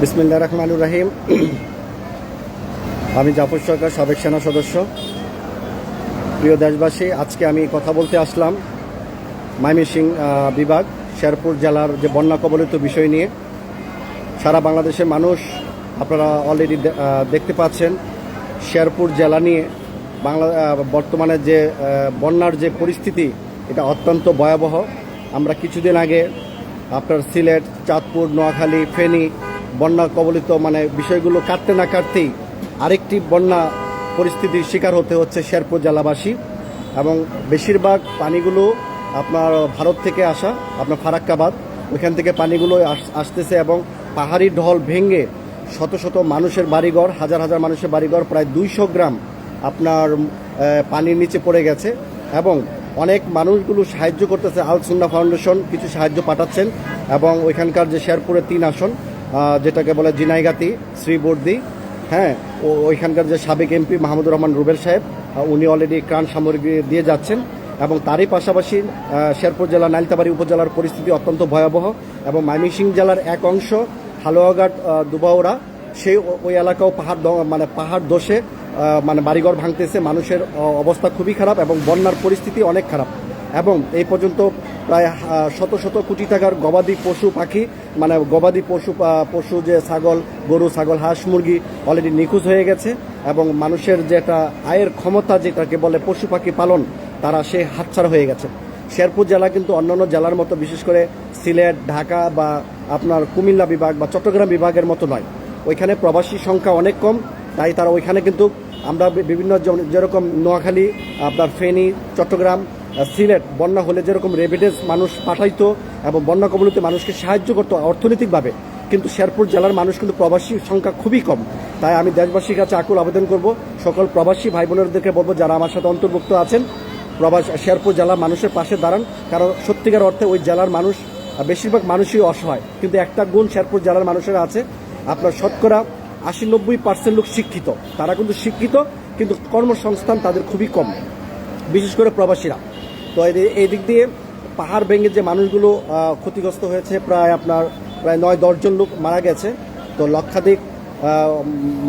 বিসমিল্লা রহমানুর রাহিম। আমি জাফর সরকার সাবেক সেনা সদস্য। প্রিয় দেশবাসী আজকে আমি কথা বলতে আসলাম আহ, বিভাগ শেরপুর জেলার যে বন্যা কবলিত বিষয় নিয়ে। সারা বাংলাদেশের মানুষ আপনারা অলরেডি দেখতে পাচ্ছেন শেরপুর জেলা নিয়ে বাংলা বর্তমানে যে বন্যার যে পরিস্থিতি এটা অত্যন্ত ভয়াবহ। আমরা কিছুদিন আগে আপনার সিলেট চাঁদপুর নোয়াখালী ফেনী বন্যা কবলিত মানে বিষয়গুলো কাটতে না কাটতেই আরেকটি বন্যা পরিস্থিতির শিকার হতে হচ্ছে শেরপুর জেলাবাসী। এবং বেশিরভাগ পানিগুলো আপনার ভারত থেকে আসা, আপনার ফারাক্কাবাদ, ওইখান থেকে পানিগুলো আস- আসতেছে এবং পাহাড়ি ঢল ভেঙে শত শত মানুষের বাড়িঘর, হাজার হাজার মানুষের বাড়িঘর, প্রায় দুইশো গ্রাম আপনার পানির নিচে পড়ে গেছে এবং অনেক মানুষগুলো সাহায্য করতেছে আল সুন্না ফাউন্ডেশন কিছু সাহায্য পাঠাচ্ছেন এবং ওইখানকার যে শেরপুরের তিন আসন যেটাকে বলে জিনাইগাতি, শ্রীবর্দি হ্যাঁ ওইখানকার যে সাবেক এমপি মাহমুদুর রহমান রুবেল সাহেব উনি অলরেডি ত্রাণ সামগ্রী দিয়ে যাচ্ছেন এবং তারই পাশাপাশি শেরপুর জেলা নালিতাবাড়ি উপজেলার পরিস্থিতি অত্যন্ত ভয়াবহ এবং ময়মনসিং জেলার এক অংশ, হালুয়াঘাট দুবাউড়া সেই ওই এলাকাও পাহাড় মানে পাহাড় দোষে মানে বাড়িঘর ভাঙতেছে। মানুষের অবস্থা খুবই খারাপ এবং বন্যার পরিস্থিতি অনেক খারাপ। এবং এই পর্যন্ত প্রায় শত শত কোটি টাকার গবাদি পশু পাখি মানে গবাদি পশু পশু যে ছাগল, গরু, ছাগল, হাঁস, মুরগি অলরেডি নিখোঁজ হয়ে গেছে এবং মানুষের যেটা আয়ের ক্ষমতা যেটাকে বলে পশু পাখি পালন, তারা সে হাতছাড়া হয়ে গেছে। শেরপুর জেলা কিন্তু অন্যান্য জেলার মতো বিশেষ করে সিলেট, ঢাকা বা আপনার কুমিল্লা বিভাগ বা চট্টগ্রাম বিভাগের মতো নয়। ওইখানে প্রবাসী সংখ্যা অনেক কম, তাই তারা ওইখানে কিন্তু আমরা বিভিন্ন যেরকম নোয়াখালী, আপনার ফেনী, চট্টগ্রাম সিলেট, বন্যা হলে যেরকম রেভিডেন্স মানুষ পাঠাইতো এবং বন্যা কবলিত মানুষকে সাহায্য করতো অর্থনৈতিকভাবে, কিন্তু শেরপুর জেলার মানুষ কিন্তু প্রবাসী সংখ্যা খুবই কম। তাই আমি দেশবাসীর কাছে আকুল আবেদন করব, সকল প্রবাসী ভাই বোনেরদেরকে বলব যারা আমার সাথে অন্তর্ভুক্ত আছেন, প্রবাস, শেরপুর জেলার মানুষের পাশে দাঁড়ান, কারণ সত্যিকার অর্থে ওই জেলার মানুষ বেশিরভাগ মানুষই অসহায়। কিন্তু একটা গুণ শেরপুর জেলার মানুষের আছে, আপনার শতকরা আশি নব্বই পার্সেন্ট লোক শিক্ষিত। তারা কিন্তু শিক্ষিত, কিন্তু কর্মসংস্থান তাদের খুবই কম, বিশেষ করে প্রবাসীরা। তো এই- দিক দিয়ে পাহাড় ভেঙে যে মানুষগুলো ক্ষতিগ্রস্ত হয়েছে, প্রায় আপনার প্রায় নয় দশজন লোক মারা গেছে। তো লক্ষাধিক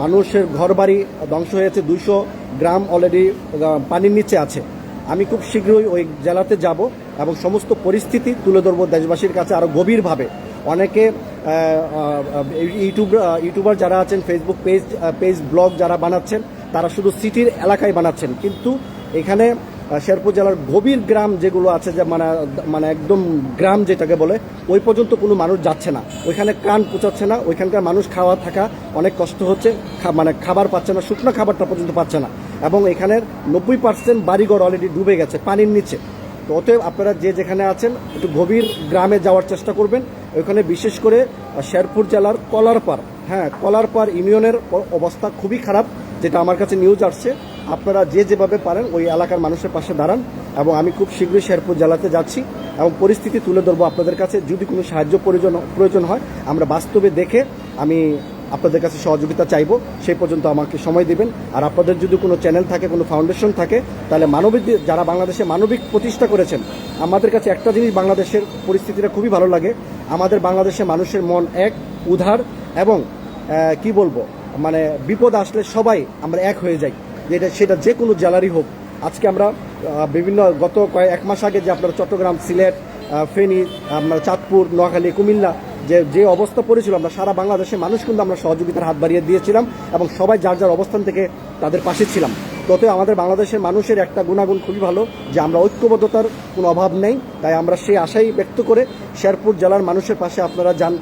মানুষের ঘরবাড়ি ধ্বংস হয়েছে। দুইশো গ্রাম অলরেডি পানির নিচে আছে। আমি খুব শীঘ্রই ওই জেলাতে যাব এবং সমস্ত পরিস্থিতি তুলে ধরবো দেশবাসীর কাছে আরও গভীরভাবে। অনেকে ইউটিউব ইউটিউবার যারা আছেন ফেসবুক পেজ পেজ ব্লগ যারা বানাচ্ছেন, তারা শুধু সিটির এলাকায় বানাচ্ছেন। কিন্তু এখানে শেরপুর জেলার গভীর গ্রাম যেগুলো আছে, যে মানে মানে একদম গ্রাম যেটাকে বলে, ওই পর্যন্ত কোনো মানুষ যাচ্ছে না। ওইখানে কান পুচাচ্ছে না, ওইখানকার মানুষ খাওয়া থাকা অনেক কষ্ট হচ্ছে মানে খাবার পাচ্ছে না, শুকনো খাবারটা পর্যন্ত পাচ্ছে না। এবং এখানের নব্বই পার্সেন্ট বাড়িঘর অলরেডি ডুবে গেছে, পানির নিচে। তো অতএব আপনারা যে যেখানে আছেন, একটু গভীর গ্রামে যাওয়ার চেষ্টা করবেন। ওইখানে বিশেষ করে শেরপুর জেলার কলারপাড়। হ্যাঁ কলারপাড় ইউনিয়নের অবস্থা খুবই খারাপ, যেটা আমার কাছে নিউজ আসছে। আপনারা যে যেভাবে পারেন ওই এলাকার মানুষের পাশে দাঁড়ান এবং আমি খুব শীঘ্রই শেরপুর জেলাতে যাচ্ছি এবং পরিস্থিতি তুলে ধরবো আপনাদের কাছে। যদি কোনো সাহায্য প্রয়োজন প্রয়োজন হয়, আমরা বাস্তবে দেখে আমি আপনাদের কাছে সহযোগিতা চাইব। সেই পর্যন্ত আমাকে সময় দিবেন। আর আপনাদের যদি কোনো চ্যানেল থাকে, কোনো ফাউন্ডেশন থাকে, তাহলে মানবিক যারা বাংলাদেশে মানবিক প্রতিষ্ঠা করেছেন, আমাদের কাছে একটা জিনিস বাংলাদেশের পরিস্থিতিটা খুবই ভালো লাগে। আমাদের বাংলাদেশের মানুষের মন এক উধার এবং কি বলব? মানে বিপদ আসলে সবাই আমরা এক হয়ে যাই। যেটা সেটা যে কোনো জেলারই হোক। আজকে আমরা বিভিন্ন গত কয়েক এক মাস আগে যে আপনার চট্টগ্রাম, সিলেট ফেনী, আপনার চাঁদপুর, নোয়াখালী, কুমিল্লা যে যে অবস্থা পড়েছিল, আমরা সারা বাংলাদেশের মানুষ কিন্তু আমরা সহযোগিতার হাত বাড়িয়ে দিয়েছিলাম এবং সবাই যার যার অবস্থান থেকে তাদের পাশে ছিলাম। তত আমাদের বাংলাদেশের মানুষের একটা গুণাগুণ খুবই ভালো যে আমরা ঐক্যবদ্ধতার কোনো অভাব নেই। তাই আমরা সেই আশাই ব্যক্ত করে শেরপুর জেলার মানুষের পাশে আপনারা যান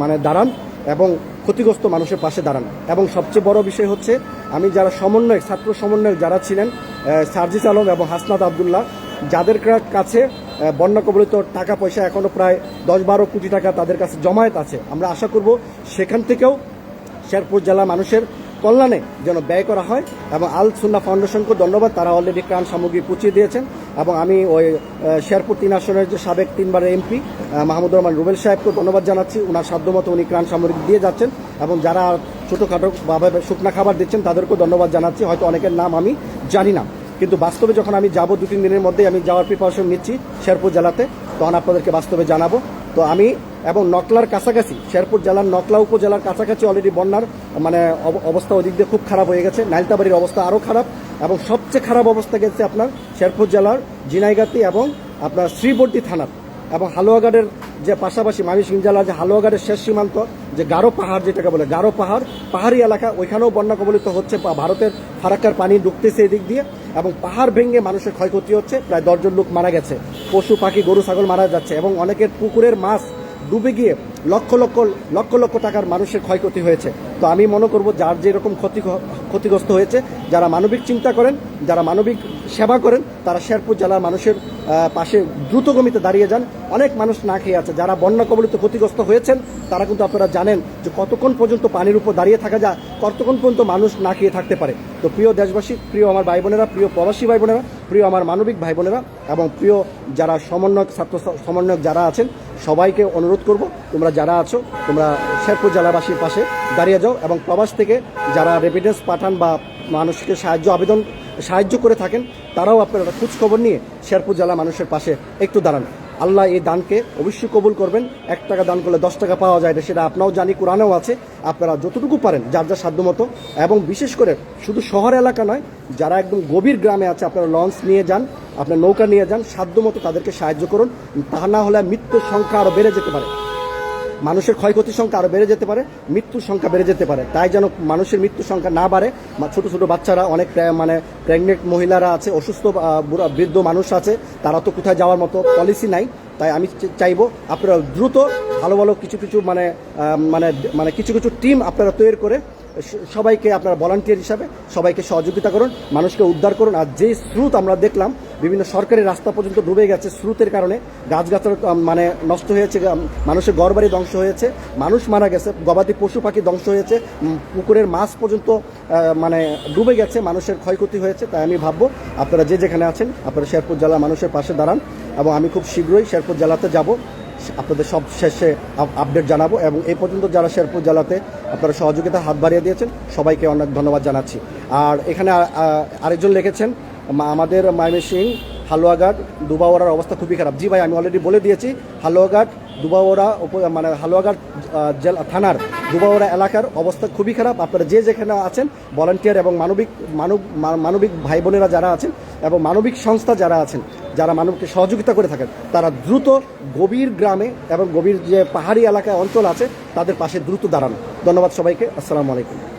মানে দাঁড়ান এবং ক্ষতিগ্রস্ত মানুষের পাশে দাঁড়ান। এবং সবচেয়ে বড় বিষয় হচ্ছে আমি যারা সমন্বয়ক, ছাত্র সমন্বয়ক যারা ছিলেন সার্জিস আলম এবং হাসনাত আবদুল্লাহ, যাদের কাছে বন্যা কবলিত টাকা পয়সা এখনও প্রায় দশ বারো কোটি টাকা তাদের কাছে জমায়েত আছে, আমরা আশা করব সেখান থেকেও শেরপুর জেলা মানুষের কল্যাণে যেন ব্যয় করা হয় এবং আল সুন্না ফাউন্ডেশনকে ধন্যবাদ, তারা অলরেডি ত্রাণ সামগ্রী পুঁচিয়ে দিয়েছেন এবং আমি ওই শেরপুর তিন আসনের যে সাবেক তিনবার এমপি মাহমুদুর রহমান রুবেল সাহেবকে ধন্যবাদ জানাচ্ছি ওনার সাধ্যমতো উনি ত্রাণ সামগ্রী দিয়ে যাচ্ছেন এবং যারা ছোটোখাটো ভাবে শুকনা খাবার দিচ্ছেন, তাদেরকেও ধন্যবাদ জানাচ্ছি। হয়তো অনেকের নাম আমি জানি না। কিন্তু বাস্তবে যখন আমি যাব দু তিন দিনের মধ্যেই, আমি যাওয়ার প্রিপারেশন নিচ্ছি শেরপুর জেলাতে, তখন আপনাদেরকে বাস্তবে জানাব। তো আমি এবং নকলার কাছাকাছি, শেরপুর জেলার নকলা উপজেলার কাছাকাছি অলরেডি বন্যার মানে অব- অবস্থা ওদিক দিয়ে খুব খারাপ হয়ে গেছে। নাইলতাবাড়ির অবস্থা আরও খারাপ এবং সবচেয়ে খারাপ অবস্থা গেছে আপনার শেরপুর জেলার জিনাইগাতি এবং আপনার শ্রীবর্তী থানার। এবং হালুয়াঘাটের যে পাশাপাশি ময়মনসিংহ জেলার যে হালুয়াঘাটের শেষ সীমান্ত, যে গারো পাহাড় যেটাকে বলে, গারো পাহাড়, পাহাড়ি এলাকা, ওইখানেও বন্যা কবলিত হচ্ছে ভারতের ফারাক্কার পানি ঢুকতেছে এদিক দিয়ে, এবং পাহাড় ভেঙে মানুষের ক্ষয়ক্ষতি হচ্ছে, প্রায় দশজন লোক মারা গেছে, পশু, পাখি, গরু, ছাগল মারা যাচ্ছে, এবং অনেকের পুকুরের মাছ ডুবে গিয়ে লক্ষ লক্ষ লক্ষ লক্ষ টাকার মানুষের ক্ষয়ক্ষতি হয়েছে। তো আমি মনে করব, যার যেরকম ক্ষতি, ক্ষতিগ্রস্ত হয়েছে, যারা মানবিক চিন্তা করেন, যারা মানবিক সেবা করেন তারা শেরপুর জেলার মানুষের পাশে দ্রুতগমিতে দাঁড়িয়ে যান। অনেক মানুষ না খেয়ে আছে। যারা বন্যা কবলিত ক্ষতিগ্রস্ত হয়েছেন, তারা কিন্তু আপনারা জানেন যে কতক্ষণ পর্যন্ত পানির উপর দাঁড়িয়ে থাকা যায়, কতক্ষণ পর্যন্ত মানুষ না খেয়ে থাকতে পারে। তো প্রিয় দেশবাসী, প্রিয় আমার ভাই বোনেরা প্রিয় প্রবাসী ভাই বোনেরা প্রিয় আমার মানবিক ভাই বোনেরা এবং প্রিয় যারা সমন্বয়ক, ছাত্র সমন্বয়ক যারা আছেন, সবাইকে অনুরোধ করব, তোমরা যারা আছো, তোমরা শেরপুর জেলাবাসীর পাশে দাঁড়িয়ে যাও এবং প্রবাস থেকে যারা রেমিটেন্স পাঠান বা মানুষকে সাহায্য, আবেদন সাহায্য করে থাকেন তারাও আপনারা খোঁজ খবর নিয়ে শেরপুর জেলা মানুষের পাশে একটু দাঁড়ান। আল্লাহ এই দানকে অবশ্যই কবুল করবেন। এক টাকা দান করলে দশ টাকা পাওয়া যায় না, সেটা আপনারাও জানি, কোরআনেও আছে। আপনারা যতটুকু পারেন, যার যার সাধ্য মতো, এবং বিশেষ করে শুধু শহর এলাকা নয়, যারা একদম গভীর গ্রামে আছে, আপনারা লঞ্চ নিয়ে যান, আপনার নৌকা নিয়ে যান, সাধ্য মতো তাদেরকে সাহায্য করুন। তা না হলে মৃত্যুর সংখ্যা আরও বেড়ে যেতে পারে। মানুষের ক্ষয়ক্ষতির সংখ্যা আরও বেড়ে যেতে পারে, মৃত্যুর সংখ্যা বেড়ে যেতে পারে। তাই যেন মানুষের মৃত্যুর সংখ্যা না বাড়ে ছোট ছোট বাচ্চারা, অনেক মানে প্রেগনেন্ট মহিলারা আছে, অসুস্থ বৃদ্ধ মানুষ আছে, তারা তো কোথায় যাওয়ার মতো পলিসি নাই। তাই আমি চাইব আপনারা দ্রুত ভালো ভালো কিছু কিছু মানে মানে মানে কিছু কিছু টিম আপনারা তৈরি করে সবাইকে আপনারা ভলান্টিয়ার হিসাবে সবাইকে সহযোগিতা করুন, মানুষকে উদ্ধার করুন। আর যে স্রোত আমরা দেখলাম, বিভিন্ন সরকারি রাস্তা পর্যন্ত ডুবে গেছে স্রোতের কারণে, গাছগাছার মানে নষ্ট হয়েছে মানুষের ঘরবাড়ি ধ্বংস হয়েছে, মানুষ মারা গেছে, গবাদি পশু পাখি ধ্বংস হয়েছে পুকুরের মাছ পর্যন্ত মানে ডুবে গেছে, মানুষের ক্ষয়ক্ষতি হয়েছে, তাই আমি ভাববো আপনারা যে যেখানে আছেন, আপনারা শেরপুর জেলা মানুষের পাশে দাঁড়ান এবং আমি খুব শীঘ্রই শেরপুর জেলাতে যাব। আপনাদের সব শেষে আপ- আপডেট জানাব এবং এই পর্যন্ত যারা শেরপুর জেলাতে আপনারা সহযোগিতা হাত বাড়িয়ে দিয়েছেন, সবাইকে অনেক ধন্যবাদ জানাচ্ছি। আর এখানে আরেকজন লিখেছেন আমাদের ময়মনসিং হালুয়াঘাট, দুবাওয়ারার অবস্থা খুবই খারাপ। জি ভাই, আমি অলরেডি বলে দিয়েছি, হালুয়াঘাট, দুবাওয়ারা উপ- মানে হালুয়াঘাট জেলা থানার দুবাওয়ারা এলাকার অবস্থা খুবই খারাপ। আপনারা যে যেখানে আছেন ভলান্টিয়ার এবং মানবিক, মানব মানবিক ভাই বোনেরা যারা আছেন এবং মানবিক সংস্থা যারা আছেন যারা মানবকে সহযোগিতা করে থাকেন, তারা দ্রুত গভীর গ্রামে এবং গভীর যে পাহাড়ি এলাকায় অঞ্চল আছে, তাদের পাশে দ্রুত দাঁড়ানো। ধন্যবাদ সবাইকে। আসসালামু আলাইকুম।